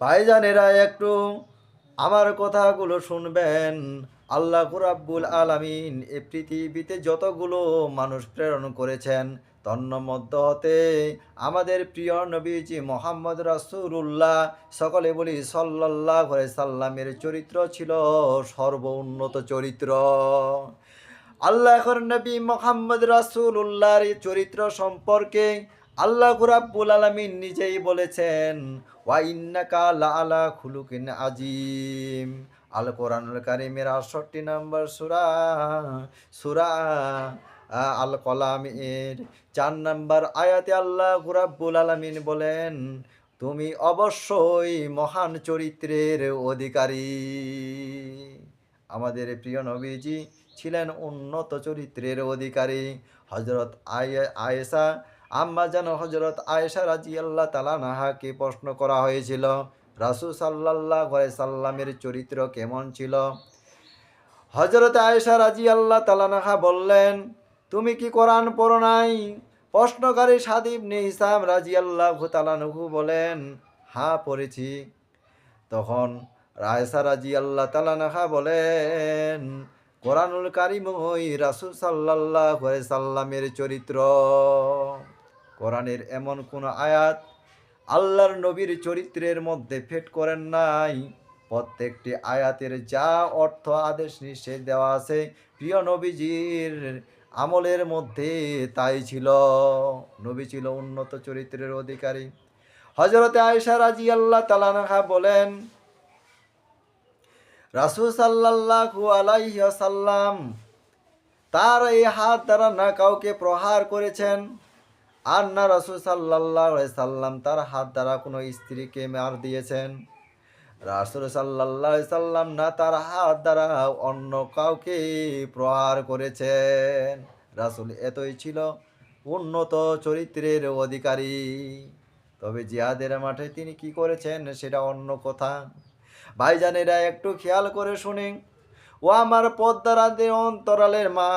ভাইজানেরা একটু আমার কথাগুলো শুনবেন। আল্লাহ রাব্বুল আলামিন এ পৃথিবীতে যতগুলো মানুষ প্রেরণ করেছেন তন্নমধ্য হতে আমাদের প্রিয় নবীজি মোহাম্মদ রাসূলুল্লাহ সকলে বলি আলাইহি সাল্লামের চরিত্র ছিল সর্বোন্নত চরিত্র। আল্লাহর নবী মোহাম্মদ রাসূলুল্লাহর এই চরিত্র সম্পর্কে আল্লাহ রাব্বুল আলামিন নিজেই বলেছেন, ওয়া ইন্নাকা লাআলা খুলুকিন আজিম আল কোরআনুল কারিমের আটষট্টি নম্বর সুরা সুরা আল কলাম এর চার নম্বর আয়াতে আল্লাহ রাব্বুল আলামিন বলেন, তুমি অবশ্যই মহান চরিত্রের অধিকারী। আমাদের প্রিয় নবীজি ছিলেন উন্নত চরিত্রের অধিকারী। হজরত আয়েশা আম্মা যেন হজরত আয়েশা রাজি আল্লাহ তালানাহাকে প্রশ্ন করা হয়েছিল, রাসুল সাল্লাহ সাল্লামের চরিত্র কেমন ছিল? হজরত আয়েশা রাজি আল্লাহ তালানাহা বললেন, তুমি কি কোরআন পড়ো নাই? প্রশ্নকারী সাদিব নে রাজি আল্লাহ তালানহু বলেন, হা, পড়েছি। তখন রায়সা রাজি আল্লাহ তালানাহা বলেন, কোরআনুল কারিমই রাসুল সাল্লাহ সাল্লামের চরিত্র। কোরআনের এমন কোনো আয়াত আল্লাহর নবীর চরিত্রের মধ্যে ফেট করেন নাই। প্রত্যেকটি আয়াতের যা অর্থ আদেশ নিষেধ দেওয়া আছে, প্রিয় নবীজির আমলের মধ্যে তাই ছিল। নবী ছিল উন্নত চরিত্রের অধিকারী। হজরতে আয়েশা রাজি আল্লাহ তালানাহা বলেন, রাসুল সাল্লাল্লাহু আলাইহি সাল্লাম তার এই হাত দ্বারা না কাউকে প্রহার করেছেন। আর না রাসুল সাল্লাহ সাল্লাম তার হাত দ্বারা কোনো স্ত্রীকে মার দিয়েছেন। রাসুল সাল্লাহ সাল্লাম না তার হাত দ্বারা অন্য কাউকে প্রহার করেছেন। রাসুল এতই ছিল উন্নত চরিত্রের অধিকারী। তবে জিহাদের মাঠে তিনি কি করেছেন সেটা অন্য কথা। ভাইজানেরা একটু খেয়াল করে শুনি, ও আমার পদ্মারাদের অন্তরালের মা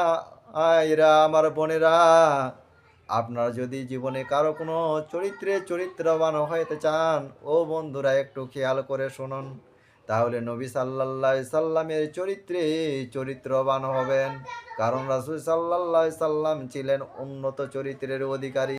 এরা আমার বোনেরা আপনারা যদি জীবনে কারও কোনো চরিত্রে চরিত্রবান হইতে চান, ও বন্ধুরা একটু খেয়াল করে শুনুন। তাহলে নবী সাল্লাহ সাল্লামের চরিত্রে চরিত্রবান হবেন। কারণ রাসুল সাল্লাহ সাল্লাম ছিলেন উন্নত চরিত্রের অধিকারী।